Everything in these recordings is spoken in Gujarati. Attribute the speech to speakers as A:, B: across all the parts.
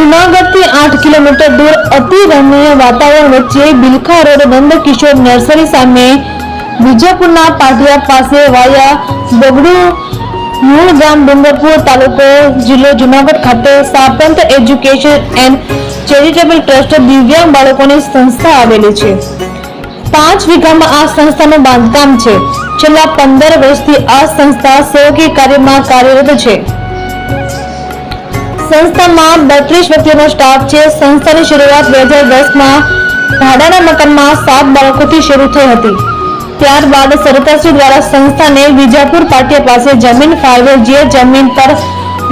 A: જુનાગઢથી આઠ કિલોમીટર દૂર અતિ રમણીય વાતાવરણ વચ્ચે બિલખા રોડ નંદકિશોર નર્સરી સામે વિજાપુરના પાટિયા પાસે વાયા બગડુ મૂળ ગામ ડુંગરપુર તાલુકો જિલ્લો જુનાગઢ ખાતે Samprat education and charitable trust દિવ્યાંગ બાળકોની સંસ્થા આવેલી છે. પાંચ વીઘામાં આ સંસ્થાનું બાંધકામ છે. છેલ્લા પંદર વર્ષથી આ સંસ્થા સેવકી કાર્યમાં કાર્યરત છે. સંસ્થામાં બત્રીસ વ્યક્તિઓનો સ્ટાફ છે. સંસ્થાની શરૂઆત બે હજાર દસમાં ભાડાના મકાનમાં સાત બાળકોથી શરૂ થઈ હતી. ત્યારબાદ સરકારશ્રી દ્વારા સંસ્થાને વિજાપુર પાટિયા પાસે જમીન ફાળવે જે જમીન પર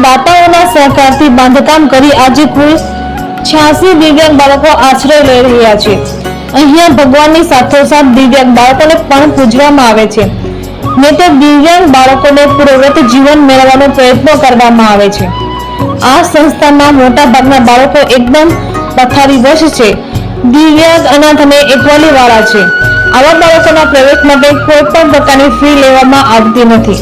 A: દાતાઓના સહકારથી બાંધકામ કરી આજે કુલ છ્યાસી દિવ્યાંગ બાળકો આશ્રય લઈ રહ્યા છે. અહીંયા ભગવાનની સાથોસાથ દિવ્યાંગ બાળકોને પણ પૂજવામાં આવે છે. ને તે દિવ્યાંગ બાળકોને પૂર્વવત જીવન મેળવવાનો પ્રયત્નો કરવામાં આવે છે. આ સંસ્થામાં મોટા ભાગના બાળકો એકદમ પથારીવશ છે. દિવ્યાંગ અનાથ અને એકવાલી વાળા છે. આવા બાળકોના પ્રવેશ માટે કોઈ પણ પ્રકારની ફી લેવામાં આવતી નથી.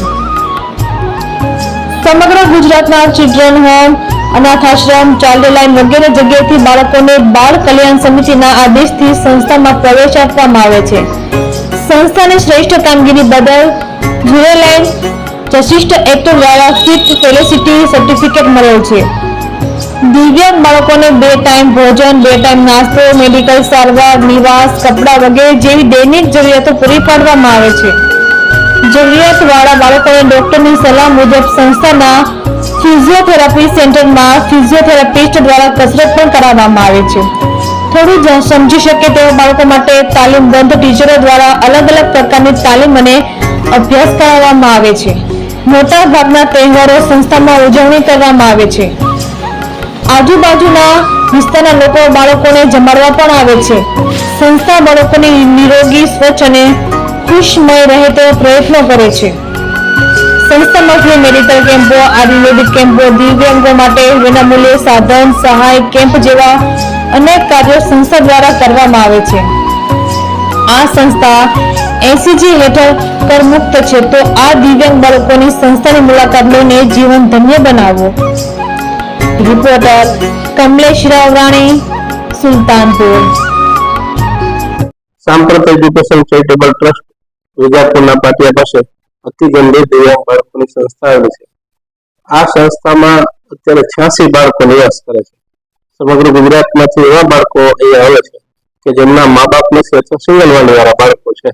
A: સમગ્ર ગુજરાતના ચિલ્ડ્રન હોમ, અનાથ આશ્રમ ચાઇલ્ડ લાઇન વગેરે જગ્યાએથી બાળકોને બાળ કલ્યાણ સમિતિના આદેશથી સંસ્થામાં પ્રવેશ આપવામાં આવે છે. સંસ્થાની શ્રેષ્ઠ કામગીરી બદલ ઝુરેલાઇન જશિષ્ટ એક્ટ દ્વારા ફિફ્થ ફેલિસિટી સર્ટિફિકેટ મળેલ છે. દિવ્યાંગ બાળકોને બે ટાઈમ ભોજન, બે ટાઈમ નાસ્તો મેડિકલ સારવાર, નિવાસ, કપડાં વગેરે જેવી દૈનિક જરૂરિયાતો પૂરી પાડવામાં આવે છે. જરૂરિયાતવાળા બાળકોને ડોક્ટરની સલાહ મુજબ સંસ્થાના ફિઝિયોથેરાપી સેન્ટરમાં ફિઝિયોથેરાપિસ્ટ દ્વારા કસરત પણ કરાવવામાં આવે છે. થોડું સમજી શકે તેવા બાળકો માટે તાલીમબંધ ટીચરો દ્વારા અલગ અલગ પ્રકારની તાલીમ અને અભ્યાસ કરાવવામાં આવે છે. મોટા ભાગના તહેવારો સંસ્થામાં ઉજવણી કરવામાં આવે છે. આજુબાજુના વિસ્તારના લોકો બાળકોને જમાડવા પણ આવે છે. સંસ્થા બાળકોને નિરોગી, સ્વચ્છ અને ખુશમય રહે તેવો પ્રયત્નો કરે છે. સંસ્થામાંથી મેડિકલ કેમ્પો આયુર્વેદિક કેમ્પો દિવ્યાંગો માટે વિનામૂલ્યે સાધન, સહાય, કેમ્પ જેવા અનેક કાર્યો સંસ્થા દ્વારા કરવામાં આવે છે. આ સંસ્થા એસીજી હેઠળ કરમુક્ત છે, તો આ દિવ્યાંગ બાળકોની સંસ્થાની મુલાકાત લઈને જીવન ધન્ય બનાવો. Reporter Kamlesh Ravrani Sultanpur.
B: Samprat education charitable trust વિજાપુરના પાટિયા પાસે અતિ ગંભીર દિવ્યાંગ બાળકોની સંસ્થા આવેલી છે. આ સંસ્થામાં અત્યારે છ્યાસી બાળકો નિવાસ કરે છે. સમગ્ર ગુજરાતમાંથી એવા બાળકો અહીંયા આવે છે કે જેમના મા બાપ નથી અથવા સિંગલ વાળા બાળકો છે.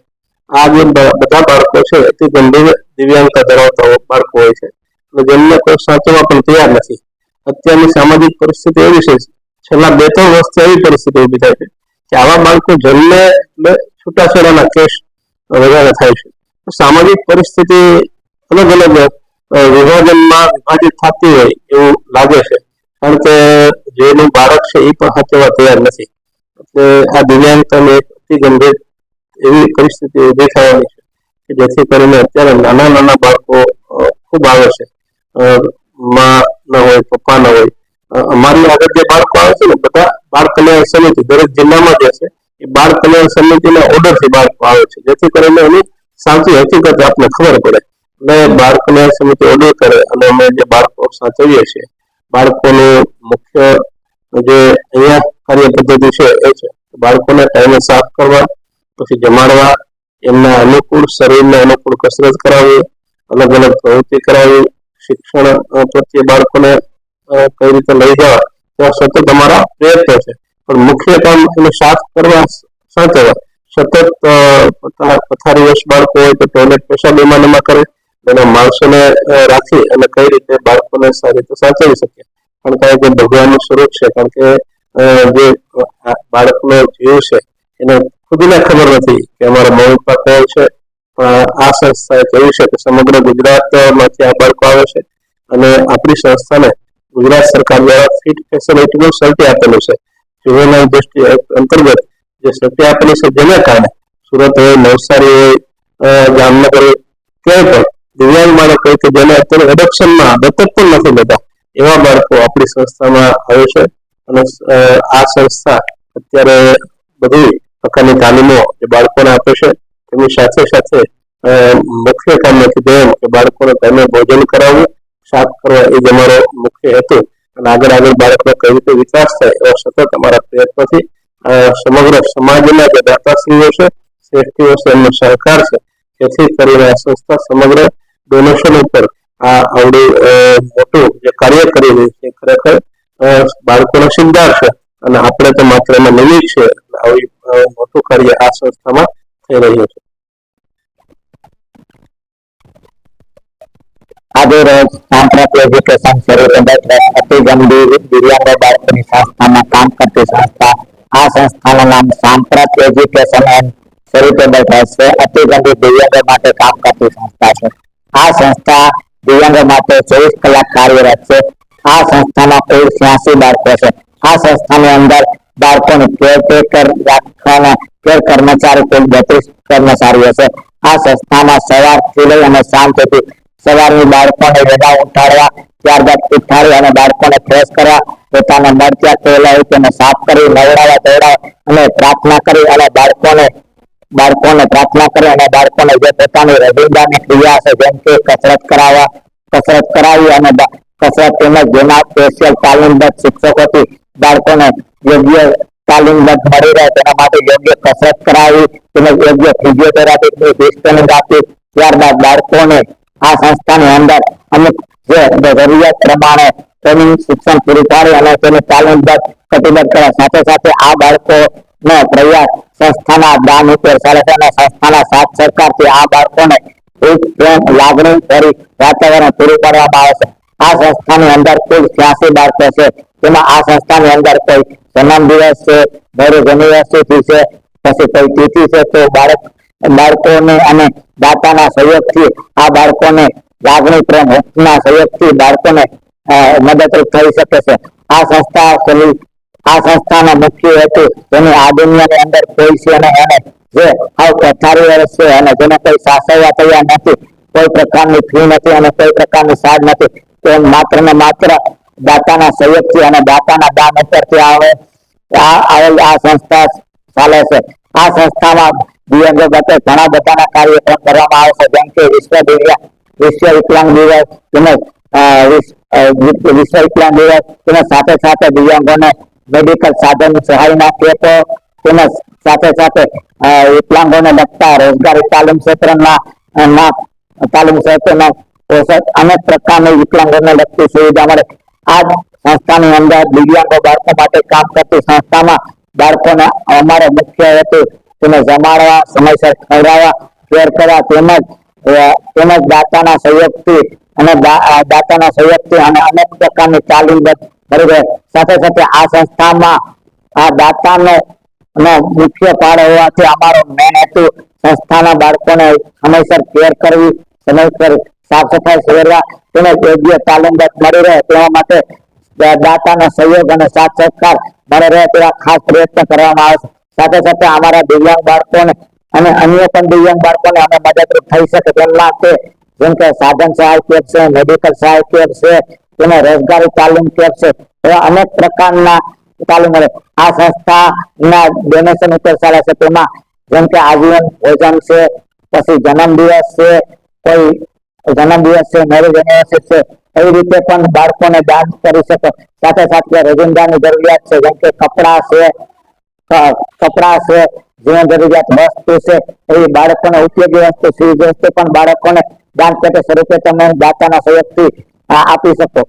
B: આ જે બધા બાળકો છે તે ગંભીર દિવ્યાંગતા ધરાવતા બાળકો હોય છે. જેમને કોઈ સાચવવા પણ તૈયાર નથી. અત્યારની સામાજિક પરિસ્થિતિ એવી છે, છેલ્લા બે ત્રણ વર્ષથી એવી પરિસ્થિતિ ઊભી થાય છે, કે આવા બાળકો જન્મે છૂટાછેડાના કેસ વધારે થાય છે. સામાજિક પરિસ્થિતિ અલગ અલગ વિભાજનમાં વિભાજિત થતી હોય એવું લાગે છે. કારણ કે જેનું બાળક છે એ પણ સાચવવા તૈયાર નથી. એટલે આ દિવ્યાંગતાની એક અતિ ગંભીર એવી પરિસ્થિતિ ઊભી થવાની છે કે જેથી કરીને અત્યારે નાના નાના બાળકો ખૂબ આવે છે. માં ન હોય, પપ્પા ન હોય. અમારી આગળ જે બાળકો આવે છે ને, બધા બાળ કલ્યાણ સમિતિ, દરેક જિલ્લામાં જે છે, એ બાળ કલ્યાણ સમિતિના ઓર્ડરથી બાળકો આવે છે. જેથી કરીને એની સાચી હકીકત આપને ખબર પડે. અને બાળ કલ્યાણ સમિતિ ઓર્ડર કરે અને અમે જે બાળકો સાચવીએ છીએ, બાળકોનું મુખ્ય જે અહીંયા કાર્ય પદ્ધતિ છે એ છે, બાળકોને ટાઈમે સાફ કરવા પછી જમાડવા એમના અનુકૂળ શરીરને અનુકૂળ કસરત કરાવવી અલગ અલગ પ્રવૃત્તિ કરાવવી શિક્ષણ પ્રત્યે બાળકોને કઈ રીતે લઈ જવા ત્યાં સતત અમારા પ્રયત્નો છે. પણ મુખ્ય કામ એને સાફ કરવા સાચવવા સતત અ, પથા- પથારીવશ બાળકો હોય તો ટોયલેટ પેશાબ એમાં કરે એના માણસોને રાખી અને કઈ રીતે બાળકોને સારી રીતે સાચવી શકીએ કારણ કે જે ભગવાનનું સ્વરૂપ છે કારણ કે જે બાળકનો જીવ છે એને ખુદને ખબર નથી કે અમારા મમ્મી પપ્પા કોણ છે, પણ આ સંસ્થાએ કહ્યું છે કે સમગ્ર ગુજરાતમાંથી આ બાળકો આવે છે અને આપણી સંસ્થાને ગુજરાત સરકાર દ્વારા ફિટ ફેસિલિટીનું સર્ટી આપેલું છે. જુવેનાઇલ દ્રષ્ટિ અંતર્ગત જે સર્ટી આપેલું છે જેને કારણે સુરત હોય, નવસારી હોય જામનગર ક્યાંય પણ દિવ્યાંગ બાળકો કે જેને અત્યારે એડોપ્શનમાં દત્તક પણ નથી લેતા એવા બાળકો આપણી સંસ્થામાં આવે છે. અને આ સંસ્થા અત્યારે બધી પ્રકારની તાલીમો જે બાળકોને આપે છે તેની સાથે સાથે મુખ્ય કામ નથી એમ કે બાળકોને તમે ભોજન કરાવવું, સાફ કરવા એ જ અમારો મુખ્ય હેતુ. અને આગળ આગળ બાળકનો કઈ રીતે વિકાસ થાય એવા સતત અમારા પ્રયત્નોથી સમગ્ર સમાજના જે દાતાશ્રીઓ છે, શ્રેષ્ઠીઓ છે, એમનો સહકાર છે જેથી કરીને આ સંસ્થા સમગ્ર ડોનેશન ઉપર આ આવડું મોટું જે કાર્ય કરી રહ્યું છે ખરેખર બાળકોનો સિદ્ધાર છે. અને આપણે તો માત્ર એમાં નવી છે આવી મોટું કાર્ય આ સંસ્થામાં થઈ રહ્યું છે.
C: આજે રોજ સાંપ્રત એજ્યુકેશન અતિ ગંભીર દિવ્યાંગ બાળકોની સંસ્થામાં કામ કરતી સંસ્થા, આ સંસ્થાનું નામ સાંપ્રત એજ્યુકેશન એન્ડ ચેરિટેબલ ટ્રસ્ટ છે. અતિ ગંભીર દિવ્યાંગો માટે કામ કરતી સંસ્થા છે. આ સંસ્થા દિવ્યાંગો માટે ચોવીસ કલાક કાર્યરત છે. આ સંસ્થામાં કુલ છ્યાસી બાળકો છે. આ સંસ્થાની અંદર બાળકોને કેરટેકર રાખવાના કેર કર્મચારી કુલ બત્રીસ કર્મચારીઓ છે આ સંસ્થામાં સવારથી લઈ અને સાંજ સુધી સવારની બાળકોને વહેલા ઉઠાડવા, ત્યારબાદ ઉઠાડી અને બાળકોને ફ્રેશ કરવા, પોતાના મરચા તેલ તેને સાફ કરી નવડાવવા દોડાવવા અને પ્રાર્થના કરી અને બાળકોને બાળકોને પ્રાર્થના કરી અને બાળકોને જે પોતાની રોજિંદાની ક્રિયા છે, જેમ કે કસરત કરાવવા, કસરત કરાવી અને કસરત તેમજ જેના સ્પેશિયલ તાલીમબદ્ધ શિક્ષકોથી બાળકોને યોગ્ય તાલીમબદ્ધ મળી રહે તેના માટે યોગ્ય કસરત કરાવી, તેમજ યોગ્ય ફિઝિયોથેરાપી ટ્રેનિંગ આપી, ત્યારબાદ બાળકોને આ સંસ્થાની અંદર અમુક જે જરૂરિયાત પ્રમાણે ટ્રેનિંગ શિક્ષણ પૂરું પાડી અને તેને તાલીમબદ્ધ કટિબદ્ધ કરે. સાથે સાથે આ બાળકો નો પ્રયાસ સંસ્થાના દાન ઉપર અને સંસ્થાના સાથ સરકારથી આ બાળકોને લાગણી ભરી વાતાવરણ પૂરું પાડવામાં આવે છે. આ સંસ્થાની અંદર કુલ છ્યાસી બાળકો છે. તેમાં આ સંસ્થાની અંદર કોઈ જન્મ દિવસ છે ભરૂચ યુનિવર્સિટી છે, પછી કોઈ તિથિ છે, તો બાળક, બાળકોને અને દાતાના સહયોગથી આ બાળકોને લાગણી પ્રેમ ના સહયોગથી બાળકોને મદદરૂપ થઈ શકે છે. આ સંસ્થા આ સંસ્થાનો મુખ્ય હેતુ જેની આ દુનિયાની અંદર કોઈ છે અને એને જે હાવ વર્ષ છે અને જેને કોઈ સાસવવા તૈયાર નથી, કોઈ પ્રકારની ફી નથી અને કોઈ પ્રકારની સાર નથી તો માત્ર ને માત્ર દાતાના સહયોગથી અને દાતાના દાન ઉપરથી આવે. આ આવેલ આ સંસ્થા ચાલે છે. આ સંસ્થામાં દિવ્યાંગો માટે ઘણા બધાના કાર્યક્રમ કરવામાં આવે છે. જેમ કે વિશ્વ દિવ્યાંગ વિશ્વ વિકલાંગ દિવસ, તેમજ વિશ્વ વિકલાંગ દિવસ, તેમજ સાથે સાથે દિવ્યાંગોને મેડિકલ સાધન સહાયના કેમ્પો તેમજ સાથે સાથે વિકલાંગોને લગતા રોજગારી તાલીમ ક્ષેત્રમાં તાલીમ ક્ષેત્રના પોષક અનેક પ્રકારની વિકલાંગોને લગતી સુવિધા મળે. આ સંસ્થાની અંદર દિવ્યાંગો બાળકો માટે કામ કરતી સંસ્થામાં બાળકોને અમારો મુખ્ય હેતુ તેને જમાડવા, સમયસર ખવડાવવા કેર કરવા તેમજ તેમજ દાતાના સહયોગથી અને દાતાના સહયોગથી અને અનેક પ્રકારની તાલીમબદ્ધ રહે. સાથે સાથે આ સંસ્થામાં આ દાતાનો મુખ્ય પાડ હોવાથી અમારો મેન હેતુ સંસ્થાના બાળકોને સમયસર કેર કરવી સમયસર સાફ સફાઈ સેવા તેમજ યોગ્ય તાલીમ મળી રહે તેવા માટે દાતાનો સહયોગ અને સાથ સહકાર મળી રહે તેવા ખાસ પ્રયત્ન કરવામાં આવે સાથે સાથે અમારા દિવ્યાંગ બાળકોને અને અન્ય પણ દિવ્યાંગ બાળકોને અમે મદદરૂપ થઈ શકે તેમ માટે જેમ કે સાધન સહાય કેમ્પ છે, મેડિકલ સહાય કેમ્પ છે તેને રોજગારી તાલીમ કેમ્પ છે. એવા અનેક પ્રકારના તાલીમ મળે. આ સંસ્થાના ડોનેશન ઉપર ચાલે છે તેમાં જેમ કે આજીવન ભોજન છે, પછી જન્મ દિવસ છે કોઈ જન્મ દિવસ છે મેરેજ એનિવર્સરી છે, એવી રીતે પણ બાળકોને દાન કરી શકો. સાથે સાથે રોજિંદાની જરૂરિયાત છે, જેમ કે કપડા છે કપડા છે, જીવન જરૂરિયાત વસ્તુ છે, એવી બાળકોને ઉપયોગી વસ્તુ ચીજ વસ્તુ પણ બાળકોને દાન પેટે સ્વરૂપે તમે દાતાના સહયોગથી આપી શકો.